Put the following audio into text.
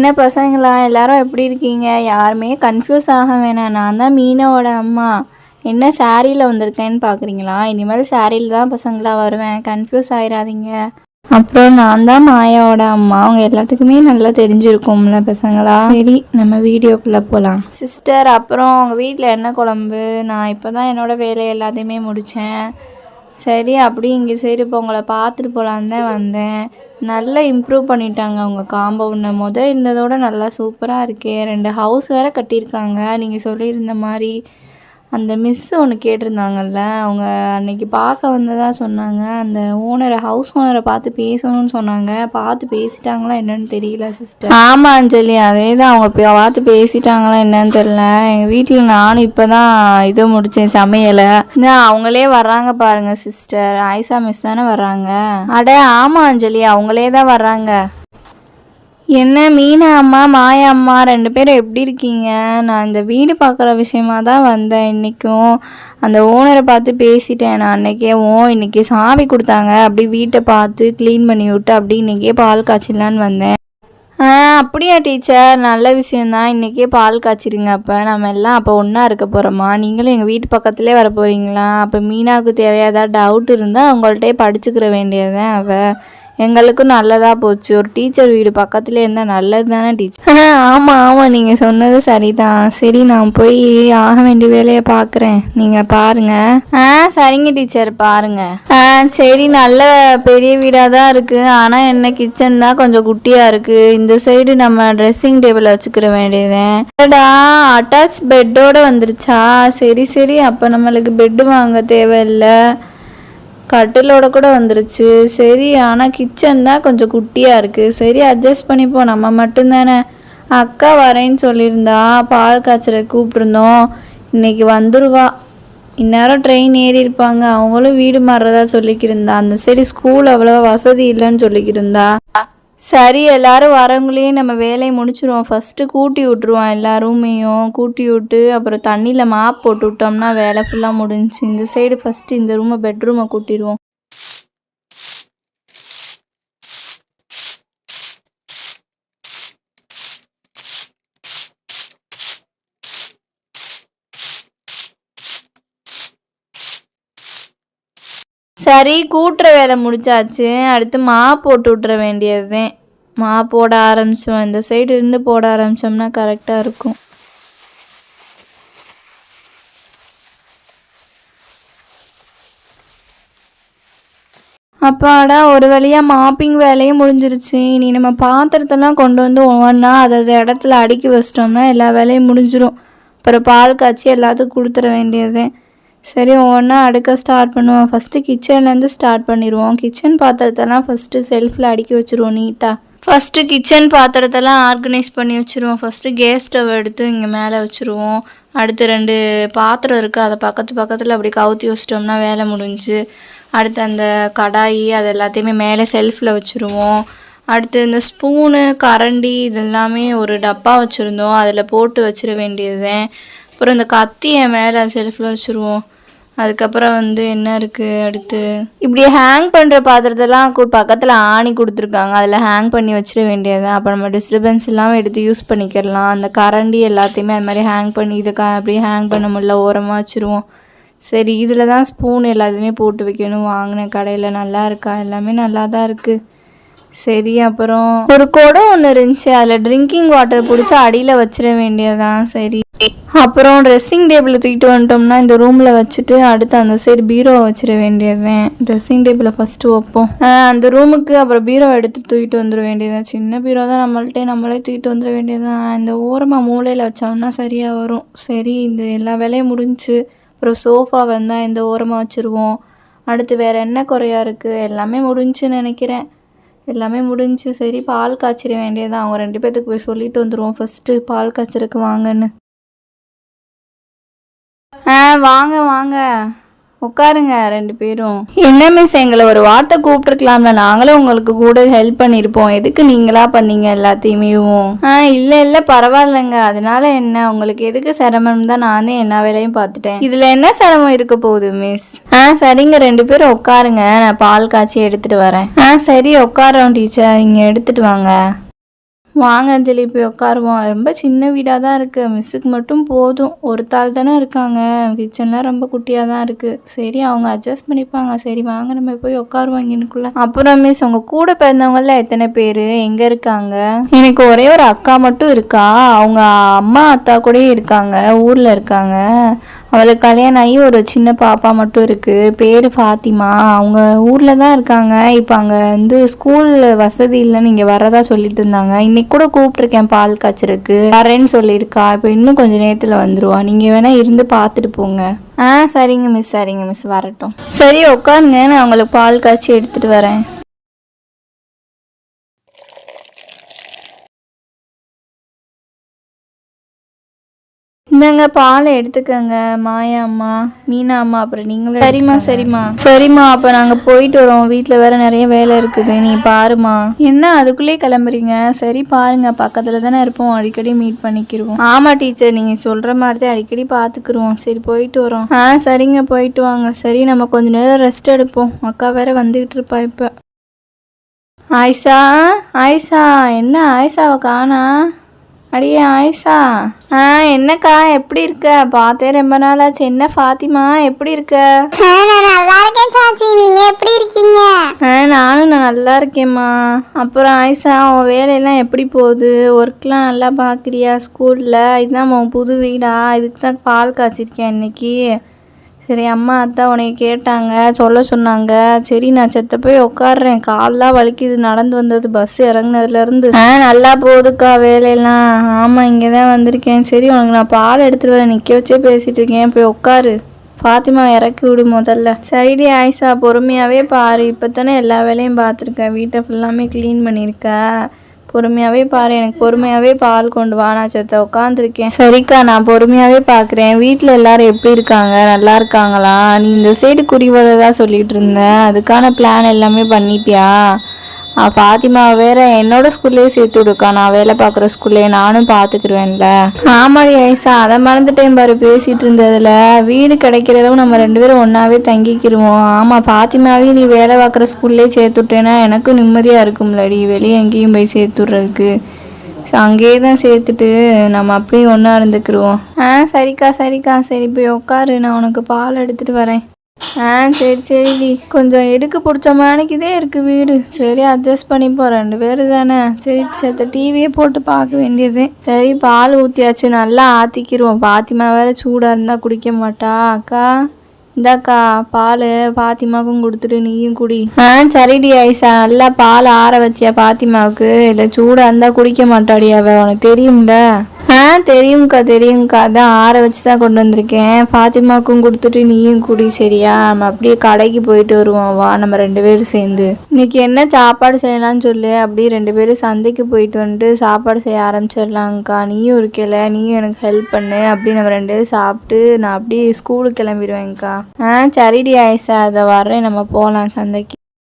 என்ன பசங்களா? எல்லாரும் எப்படி இருக்கீங்க? யாருமே கன்ஃபியூஸ் ஆக வேணாம். நான் தான் மீனாவோட அம்மா. என்ன சாரியில் வந்திருக்கேன்னு பார்க்குறீங்களா இனிமேல் சாரியில் தான் பசங்களா வருவேன். கன்ஃபியூஸ் ஆயிடாதீங்க அப்புறம் நான் தான் மாயாவோட அம்மா. அவங்க எல்லாத்துக்குமே நல்லா தெரிஞ்சிருக்கும்ல பசங்களா? சரி நம்ம வீடியோக்குள்ளே போகலாம் சிஸ்டர் அப்புறம் உங்கள் வீட்டில் என்ன குழம்பு? நான் இப்போ தான் என்னோட வேலை எல்லாத்தையுமே முடித்தேன் சரி அப்படி இங்கே சரி இப்போ உங்களை பார்த்துட்டு போகலான்னு தான் வந்தேன். நல்லா இம்ப்ரூவ் பண்ணிட்டாங்க அவங்க காம்பவுண்டை முத இருந்ததோட நல்லா சூப்பராக இருக்கே. ரெண்டு ஹவுஸ் வேறு கட்டியிருக்காங்க. நீங்கள் சொல்லியிருந்த மாதிரி. அந்த மிஸ் ஒன்று கேட்டிருந்தாங்கல்ல அவங்க அன்னைக்கு பார்க்க வந்ததாக சொன்னாங்க. அந்த ஓனரை ஹவுஸ் ஓனரை பார்த்து பேசணும்னு சொன்னாங்க. பார்த்து பேசிட்டாங்களா என்னன்னு தெரியல சிஸ்டர் ஆமாம் அஞ்சலி. அதே தான் அவங்க பார்த்து பேசிட்டாங்களா என்னன்னு தெரியல. எங்கள் வீட்டில் நானும் இப்போ தான் இது முடித்தேன் சமையலை. இந்த அவங்களே வர்றாங்க பாருங்கள் சிஸ்டர் ஆயிஷா மிஸ் தானே வர்றாங்க. அட ஆமாம் அஞ்சலி. அவங்களே தான் வர்றாங்க. என்ன மீனா அம்மா மாயா அம்மா ரெண்டு பேரும் எப்படி இருக்கீங்க? நான் இந்த வீடு பார்க்குற விஷயமா தான் வந்தேன் இன்றைக்கும் அந்த ஓனரை பார்த்து பேசிட்டேன். நான் அன்னைக்கே ஓ இன்றைக்கி சாமி கொடுத்தாங்க. அப்படி வீட்டை பார்த்து க்ளீன் பண்ணி விட்டு அப்படி இன்றைக்கே பால் காய்ச்சலான்னு வந்தேன். ஆ அப்படியா டீச்சர். நல்ல விஷயந்தான் இன்றைக்கே பால் காய்ச்சிருங்க அப்போ. நம்ம எல்லாம் அப்போ ஒன்றா இருக்க போகிறோமா நீங்களும் எங்கள் வீட்டு பக்கத்துலேயே வர போகிறீங்களா அப்போ மீனாவுக்கு தேவையாதா டவுட் இருந்தால் அவங்கள்ட்டே படிச்சுக்கிற வேண்டியதுதான் அவள் எங்களுக்கும் நல்லதாக போச்சு. ஒரு டீச்சர் வீடு பக்கத்தில் இருந்தால் நல்லது தானே டீச்சர் ஆமாம் ஆமாம் நீங்கள் சொன்னது சரிதான். சரி நான் போய் ஆக வேண்டிய வேலையை பார்க்குறேன். நீங்கள் பாருங்க. ஆ சரிங்க டீச்சர் பாருங்கள் ஆ சரி நல்ல பெரிய வீடாக தான் இருக்குது ஆனால் என்ன கிச்சன் தான் கொஞ்சம் குட்டியாக இருக்குது இந்த சைடு நம்ம ட்ரெஸ்ஸிங் டேபிள் வச்சுக்கிற வேண்டியதுடா அட்டாச் பெட்டோட வந்துருச்சா? சரி சரி அப்போ நம்மளுக்கு பெட்டு வாங்க தேவையில்லை. கட்டிலோட கூட வந்துருச்சு. சரி ஆனால் கிச்சன் தான் கொஞ்சம் குட்டியாக இருக்குது சரி அட்ஜஸ்ட் பண்ணிப்போம். நம்ம மட்டும்தானே. அக்கா வரேன்னு சொல்லியிருந்தா பால் காய்ச்சலை கூப்பிட்ருந்தோம் இன்னைக்கு வந்துடுவா இந்நேரம் ட்ரெயின் ஏறி இருப்பாங்க. அவங்களும் வீடு மாறுறதா சொல்லிக்கிருந்தா அந்த சரி ஸ்கூல் அவ்வளோவா வசதி இல்லைன்னு சொல்லிக்கிருந்தா சரி எல்லாரும் வரவங்களையும் நம்ம வேலையை முடிச்சிடுவோம் ஃபஸ்ட்டு கூட்டி விட்ருவோம் எல்லா ரூமையும் கூட்டி விட்டு அப்புறம் தண்ணியில் மாப் போட்டு விட்டோம்னா வேலை ஃபுல்லாக முடிஞ்சுச்சு இந்த சைடு ஃபஸ்ட்டு இந்த ரூமை பெட்ரூமை கூட்டிடுவோம் சரி கூட்டுற வேலை முடிச்சாச்சு. அடுத்து மா போட்டு விட்டுற வேண்டியதுதான். மா போட ஆரம்பிச்சோம். இந்த சைடு இருந்து போட ஆரம்பிச்சோம்னா கரெக்டாக இருக்கும். அப்பாடா ஒரு வழியாக மாப்பிங் வேலையும் முடிஞ்சிருச்சு. இனி நம்ம பாத்திரத்தெல்லாம் கொண்டு வந்து ஒவ்வொன்றா அதாவது இடத்துல அடுக்கி வச்சிட்டோம்னா எல்லா வேலையும் முடிஞ்சிரும். அப்புறம் பால் காய்ச்சி எல்லாத்துக்கும் கொடுத்துட வேண்டியதே சரி ஒவ்வொன்றா அடுக்க ஸ்டார்ட் பண்ணுவோம். ஃபஸ்ட்டு கிச்சன்லேருந்து ஸ்டார்ட் பண்ணிடுவோம். கிச்சன் பாத்திரத்தெல்லாம் ஃபஸ்ட்டு செல்ஃபில் அடுக்கி வச்சுருவோம் நீட்டாக ஃபஸ்ட்டு கிச்சன் பாத்திரத்தெல்லாம் ஆர்கனைஸ் பண்ணி வச்சுருவோம். ஃபஸ்ட்டு கேஸ் ஸ்டவ் எடுத்து இங்கே மேலே வச்சுருவோம். அடுத்து ரெண்டு பாத்திரம் இருக்குது அதை பக்கத்து பக்கத்தில் அப்படி கவுத்தி வச்சிட்டோம்னா வேலை முடிஞ்சு. அடுத்து அந்த கடாயி அது எல்லாத்தையுமே மேலே செல்ஃபில் வச்சுருவோம். அடுத்து இந்த ஸ்பூனு கரண்டி இதெல்லாமே ஒரு டப்பா வச்சுருந்தோம். அதில் போட்டு வச்சிட வேண்டியதுதான். அப்புறம் இந்த கத்தியை மேலே செல்ஃபில் வச்சுருவோம். அதுக்கப்புறம் வந்து என்ன இருக்குது அடுத்து? இப்படி ஹேங் பண்ணுற பாத்திரத்தெல்லாம் கு- பக்கத்தில் ஆணி கொடுத்துருக்காங்க. அதில் ஹேங் பண்ணி வச்சிட வேண்டியது அப்போ நம்ம டிஸ்டர்பன்ஸ் இல்லாமல் எடுத்து யூஸ் பண்ணிக்கிறலாம். அந்த கரண்டி எல்லாத்தையுமே அது மாதிரி ஹேங் பண்ணி இதை க அப்படியே ஹேங் பண்ண முடியல. ஓரமாக வச்சுருவோம். சரி இதில் தான் ஸ்பூன் எல்லாத்தையுமே போட்டு வைக்கணும். வாங்கினேன் கடையில் நல்லா இருக்கா? எல்லாமே நல்லா தான் இருக்குது சரி அப்புறம் ஒரு குடம் ஒன்று இருந்துச்சு. அதில் ட்ரிங்கிங் வாட்டர் பிடிச்சி அடியில் வச்சிட வேண்டியதான் சரி. அப்புறம் ட்ரெஸ்ஸிங் டேபிள் தூக்கிட்டு வந்துட்டோம்னா இந்த ரூமில் வச்சுட்டு அடுத்து அந்த சைடு பீரோவை வச்சிட வேண்டியதுதான். ட்ரெஸ்ஸிங் டேபிளை ஃபஸ்ட்டு வைப்போம். அந்த ரூமுக்கு அப்புறம் பீரோ எடுத்து தூக்கிட்டு வந்துட வேண்டியதான் சின்ன பீரோ தான் நம்மள்ட்டே நம்மளே தூக்கிட்டு வந்துட வேண்டியதுதான். இந்த ஓரமாக மூலையில் வச்சோம்னா சரியாக வரும். சரி இந்த எல்லா வேலையும் முடிஞ்சு அப்புறம் சோஃபா வந்தால் இந்த ஓரமாக வச்சுருவோம். அடுத்து வேறு என்ன குறையா இருக்குது எல்லாமே முடிஞ்சுன்னு நினைக்கிறேன். எல்லாமே முடிஞ்சு சரி பால் காய்ச்சிட வேண்டியதான் அவங்க ரெண்டு பேர்த்துக்கு போய் சொல்லிட்டு வந்துடுவோம் ஃபஸ்ட்டு பால் காய்ச்சறதுக்கு வாங்கன்னு. ஆ வாங்க வாங்க. உட்காருங்க ரெண்டு பேரும். என்ன மிஸ் எங்களை ஒரு வார்த்தை கூப்பிட்டுருக்கலாம்ல. நாங்களும் உங்களுக்கு கூட ஹெல்ப் பண்ணியிருப்போம் எதுக்கு நீங்களா பண்ணீங்க எல்லாத்தையுமேவும் ஆ இல்லை இல்லை பரவாயில்லைங்க. அதனால என்ன? உங்களுக்கு எதுக்கு சிரமம் தான் நானே எல்லா வேலையும் பார்த்துட்டேன். இதில் என்ன சிரமம் இருக்க போகுது மிஸ் ஆ சரிங்க ரெண்டு பேரும் உட்காருங்க. நான் பால் காய்ச்சி எடுத்துட்டு வரேன். ஆ சரி உட்காரோம் டீச்சர் இங்கே எடுத்துட்டு வாங்க. வாங்க அஞ்சலி போய் உட்காருவோம் ரொம்ப சின்ன வீடாக தான் இருக்குது மிஸ்ஸுக்கு மட்டும் போதும். ஒரு தாள் தானே இருக்காங்க. கிச்சன்லாம் ரொம்ப குட்டியாக தான் இருக்குது சரி அவங்க அட்ஜஸ்ட் பண்ணிப்பாங்க. சரி வாங்க நம்ம போய் உட்காருவோம் இங்கனுக்குள்ள. அப்புறம் மிஸ் உங்கள் கூட பிறந்தவங்கள எத்தனை பேர்? எங்கே இருக்காங்க? எனக்கு ஒரே ஒரு அக்கா மட்டும் இருக்கா. அவங்க அம்மா அத்தா கூட இருக்காங்க. ஊரில் இருக்காங்க. அவளுக்கு கல்யாணம் ஆகி ஒரு சின்ன பாப்பா மட்டும் இருக்குது பேர் ஃபாத்திமா. அவங்க ஊரில் தான் இருக்காங்க. இப்போ அங்கே வந்து ஸ்கூல் வசதி இல்லைன்னு இங்கே வரதா சொல்லிட்டு இருந்தாங்க. இன்னைக்கு கூட கூப்பிட்ருக்கேன் பால் காய்ச்சிருக்கு வரேன்னு சொல்லியிருக்கா. இப்போ இன்னும் கொஞ்சம் நேரத்தில் வந்துடுவா நீங்கள் வேணால் இருந்து பார்த்துட்டு போங்க. ஆ சரிங்க மிஸ் சரிங்க மிஸ் வரட்டும். சரி உட்காருங்க நான் உங்களுக்கு பால் காய்ச்சி எடுத்துகிட்டு வரேன். இந்தாங்க பாலை எடுத்துக்கங்க. மாயா அம்மா மீனா அம்மா அப்புறம் நீங்களும் சரிம்மா சரிம்மா. சரிம்மா அப்போ நாங்கள் போயிட்டு வரோம். வீட்டில் வேற நிறைய வேலை இருக்குது. நீ பாருமா என்ன அதுக்குள்ளே கிளம்புறீங்க? சரி பாருங்க. பக்கத்தில் தானே இருப்போம். அடிக்கடி மீட் பண்ணிக்கிருவோம். ஆமாம் டீச்சர். நீங்கள் சொல்கிற மாதிரி தான் அடிக்கடி பார்த்துக்குருவோம் சரி போயிட்டு வரோம். ஆ சரிங்க. போயிட்டு வாங்க. சரி நம்ம கொஞ்ச நேரம் ரெஸ்ட் எடுப்போம். அக்கா வேற வந்துகிட்டு இருப்பா இப்போ. ஆயிஷா ஆயிஷா. என்ன ஆயிஷாவை காணா? அடியே ஆயிஷா. ஆ என்னக்கா எப்படி இருக்க? பார்த்தே ரொம்ப நாளாச்சு. என்ன ஃபாத்திமா எப்படி இருக்க? நல்லா இருக்கேன் சாச்சி. நீங்க எப்படி இருக்கீங்க? ஆ நானும் நான் நல்லா இருக்கேம்மா. அப்புறம் ஆயிஷா உன் வேலையெல்லாம் எப்படி போகுது? ஒர்க்லாம் நல்லா பார்க்குறியா? ஸ்கூலில்? இதுதான் உன் புது வீடா? இதுக்கு தான் பால் காய்ச்சிருக்கேன் இன்னைக்கு? சரி அம்மா அத்தா உனக்கு கேட்டாங்க சொல்ல சொன்னாங்க. சரி நான் செத்த போய் உட்காடுறேன் கால்லாம் வலிக்குது நடந்து வந்தது பஸ் இறங்குனதுலேருந்து. ஆ நல்லா போகுதுக்கா வேலையெல்லாம். ஆமாம் இங்கே தான் வந்திருக்கேன். சரி உனக்கு நான் பால் எடுத்துகிட்டு வரேன். நிற்க வச்சே பேசிகிட்டு இருக்கேன். போய் உட்காரு ஃபாத்திமா இறக்கி விடு முதல்ல. சரிடி ஆயிஷா பொறுமையாகவே பாரு. இப்போ தானே எல்லா வேலையும் பார்த்துருக்கேன் வீட்டை ஃபுல்லாமே க்ளீன் பண்ணியிருக்க. பொறுமையாகவே பாரு எனக்கு பொறுமையாகவே பால் கொண்டு வா. நான் செத்த உட்காந்துருக்கேன் சரிக்கா நான் பொறுமையாகவே பார்க்குறேன் வீட்டில் எல்லாரும் எப்படி இருக்காங்க? நல்லா இருக்காங்களா? நீ இந்த சைடு குடிவரதா சொல்லிட்டு இருந்த அதுக்கான பிளான் எல்லாமே பண்ணிட்டியா? ஃபாத்திமா வேற என்னோட ஸ்கூல்லேயே சேர்த்து விடுக்கா. நான் வேலை பார்க்குற ஸ்கூல்லே நானும் பார்த்துக்குருவேன்ல. ஆமாடி ஐசா அதை மறந்துட்டேன் பாரு பேசிட்டு இருந்ததுல. வீடு கிடைக்கிறதும் நம்ம ரெண்டு பேரும் ஒன்றாவே தங்கிக்கிருவோம். ஆமாம் ஃபாத்திமாவையும் நீ வேலை பார்க்குற ஸ்கூல்லே சேர்த்து விட்டேன்னா எனக்கும் நிம்மதியாக இருக்கும்லடி வெளியே எங்கேயும் போய் சேர்த்து விட்றதுக்கு. அங்கேயே தான் சேர்த்துட்டு நம்ம அப்படியே ஒன்றா இருந்துக்கிருவோம். ஆ சரிக்கா சரிக்கா. சரி போய் உட்காரு. நான் உனக்கு பால் எடுத்துகிட்டு வரேன். ஆ சரி சரிடி கொஞ்சம் எடுக்க பிடிச்ச மாணிக்குதே இருக்குது வீடு. சரி அட்ஜஸ்ட் பண்ணிப்போம் ரெண்டு பேர் தானே. சரி சேர்த்த டிவியே போட்டு பார்க்க வேண்டியது. சரி பால் ஊற்றியாச்சு நல்லா ஆற்றிக்கிருவோம் பாத்திமா வேற சூடாக இருந்தால் குடிக்க மாட்டா. அக்கா இந்தாக்கா பால் பாத்திமாவுக்கும் கொடுத்துட்டு நீயும் குடி. ஆ சரிடி ஐசா. நல்லா பால் ஆற வச்சியா பாத்திமாவுக்கு? இல்லை சூடாக இருந்தால் குடிக்க மாட்டாடி அவ. உனக்கு தெரியும்ல. ஆ தெரியும்க்கா தெரியும்க்கா. அதான் ஆற வச்சு தான் கொண்டு வந்திருக்கேன். ஃபாத்திமாக்கும் கொடுத்துட்டு நீயும் குடி சரியா? நம்ம அப்படியே கடைக்கு போயிட்டு வருவோம். வா நம்ம ரெண்டு பேரும் சேர்ந்து. இன்னைக்கு என்ன சாப்பாடு செய்யலாம்னு சொல்லு. அப்படியே ரெண்டு பேரும் சந்தைக்கு போயிட்டு வந்துட்டு சாப்பாடு செய்ய ஆரம்பிச்சிடலாங்க்கா நீயும் இருக்கல நீயும் எனக்கு ஹெல்ப் பண்ணு. அப்படி நம்ம ரெண்டு பேரும் சாப்பிட்டு நான் அப்படியே ஸ்கூலுக்கு கிளம்பிடுவேங்க்கா ஆ சரிடி ஆயிசா அதை வர்றேன். நம்ம போகலாம் சந்தைக்கு.